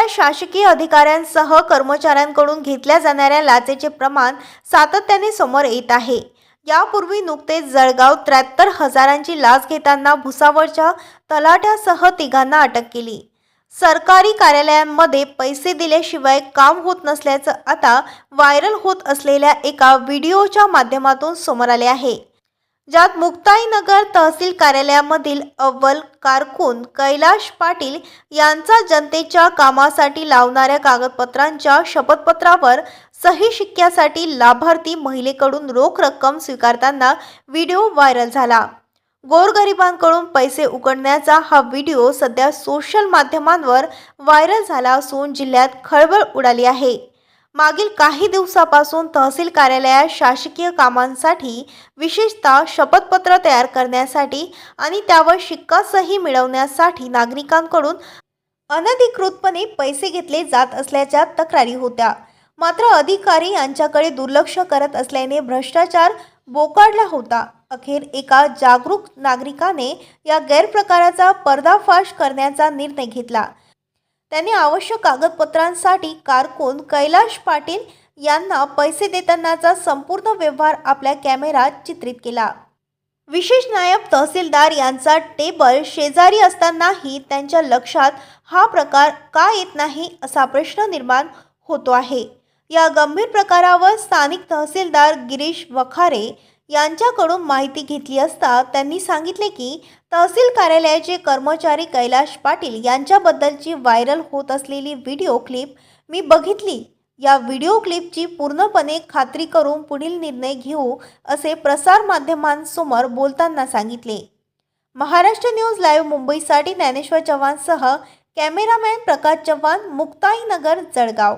कार्यालयात शासकीय अधिकाऱ्यांसह कर्मचाऱ्यांकडून घेतल्या जाणाऱ्या लाचेचे प्रमाण सातत्याने समोर येत आहे. यापूर्वी नुकतेच जळगाव त्र्याहत्तर हजारांची लाच घेताना भुसावळच्या तलाट्यासह तिघांना अटक केली. सरकारी कार्यालयांमध्ये पैसे दिल्याशिवाय काम होत नसल्याचं आता व्हायरल होत असलेल्या एका व्हिडिओच्या माध्यमातून समोर आले आहे. ज्यात मुक्ताईनगर तहसील कार्यालयामधील अव्वल कारकून कैलाश पाटील यांचा जनतेच्या कामासाठी लावणाऱ्या कागदपत्रांच्या शपथपत्रावर सही शिक्क्यासाठी लाभार्थी महिलेकडून रोख रक्कम स्वीकारताना व्हिडिओ व्हायरल झाला. गोरगरिबांकडून पैसे उकडण्याचा हा व्हिडिओ सध्या सोशल माध्यमांवर व्हायरल झाला असून जिल्ह्यात खळबळ उडाली आहे. मागील काही दिवसापासून तहसील कार्यालयात शासकीय कामांसाठी विशेषतः शपथपत्र तयार करण्यासाठी आणि त्यावर शिक्कासही मिळवण्यासाठी नागरिकांकडून अनधिकृतपणे पैसे घेतले जात असल्याच्या तक्रारी होत्या. मात्र अधिकारी यांच्याकडे दुर्लक्ष करत असल्याने भ्रष्टाचार बोकाडला होता. अखेर एका जागरूक नागरिकाने या गैरप्रकाराचा पर्दाफाश करण्याचा निर्णय घेतला. त्यांनी आवश्यक कागदपत्रांसाठी कारकून कैलाश पाटील यांना पैसे देतानाचा संपूर्ण व्यवहार आपल्या कॅमेरात चित्रित केला. विशेष नायब तहसीलदार यांचा टेबल शेजारी असतानाही त्यांच्या लक्षात हा प्रकार का येत नाही असा प्रश्न निर्माण होतो आहे. या गंभीर प्रकारावर स्थानिक तहसीलदार गिरीश वखारे यांच्याकडून माहिती घेतली असता त्यांनी सांगितले की तहसील कार्यालयाचे कर्मचारी कैलाश पाटील यांच्याबद्दलची व्हायरल होत असलेली व्हिडिओ क्लिप मी बघितली. या व्हिडिओ क्लिपची पूर्णपणे खात्री करून पुढील निर्णय घेऊ असे प्रसारमाध्यमांसमोर बोलताना सांगितले. महाराष्ट्र न्यूज लाईव्ह मुंबईसाठी ज्ञानेश्वर चव्हाणसह कॅमेरामॅन प्रकाश चव्हाण मुक्ताईनगर जळगाव.